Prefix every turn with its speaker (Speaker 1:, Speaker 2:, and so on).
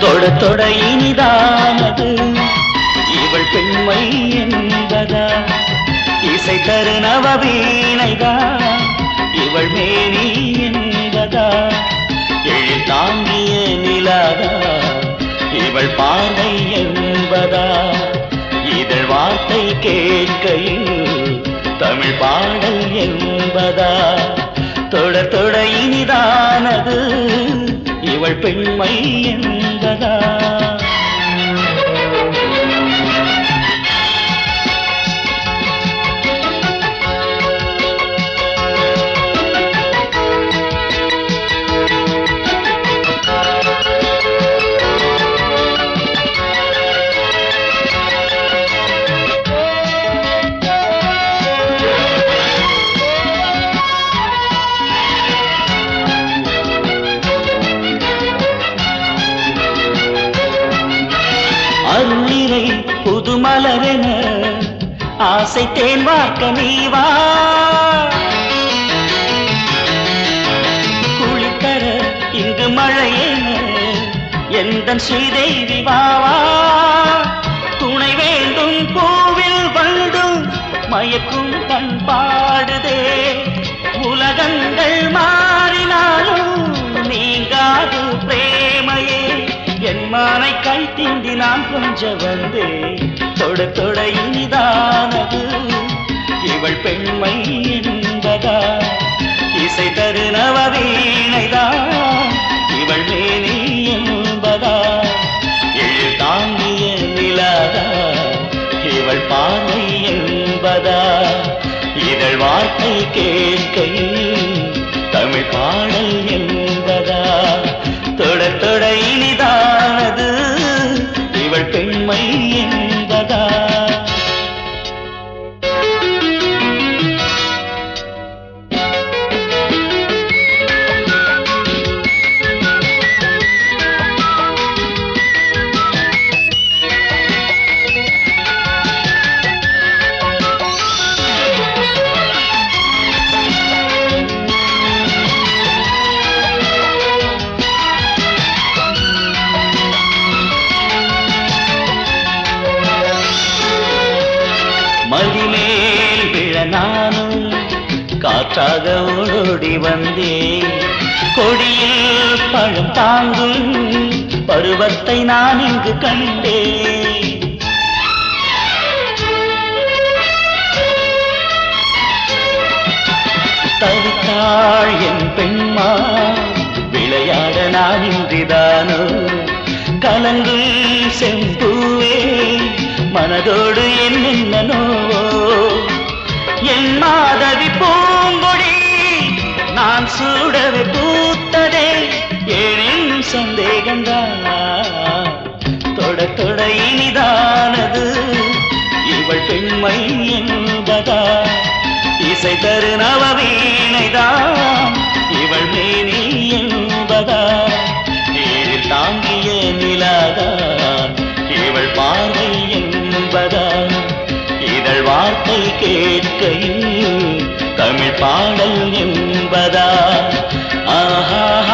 Speaker 1: தொட தொட இனிதானது. இவள் பெண்மை என்பதா? இசை தரு நவவீணைதான் இவள் மேனி என்பதா? எழில் தாங்கிய நிலாதா? இவள் பார்வை என்பதா? இதழ் வார்த்தை கேட்கையில் தமிழ் பாடல் என்பதா? தொட தொட இனிதானது. இவள் பெண்மை என்பதா? அருளிரை புதுமலரென ஆசை தேன் வார்க்க நீவா. குளித்தர இங்கு மழையென எந்த ஸ்ரீதேவி வாவா. துணை வேண்டும் பூவில் வண்டும் மயக்கும் பண்பாடுதே உலகங்கள் மா தீண்டி நான் கொஞ்ச வந்தே தொட தொட இனிதானது. இவள் பெண்மை என்பதா? இசை தருணவ நவவீணைதான் இவள் மேனி என்பதா? எழில் தாங்கிய நிலாதா? இவள் பார்வை என்பதா? இதழ் வார்த்தை கேட்கையில் தமிழ் பாடல் என் காற்றாக ஓடோடி வந்தேன். கொடியில் பழம் தாங்கும் பருவத்தை நான் இங்கு கண்டேன். தவித்தாள் என் பெண்மா விளையாட நான் இன்றிதானோ? கலங்கும் செம்பூவே மனதோடு என்னென்னோ என் மாதவி போ நான் சூடவே பூத்ததே ஏனென்னும் சந்தேகம்தான் தொட தொட இனிதானது இவள் பெண்மை என்பதா? இசை தரு நவவீணைதான் இவள் மேனி என்பதா? நீரில் தாங்கிய நிலாதான் இவள் பார்வை என்பதா? இதழ் வார்த்தை கேட்கையில் தமிழ் பாடல் என்பதா? ஆஹா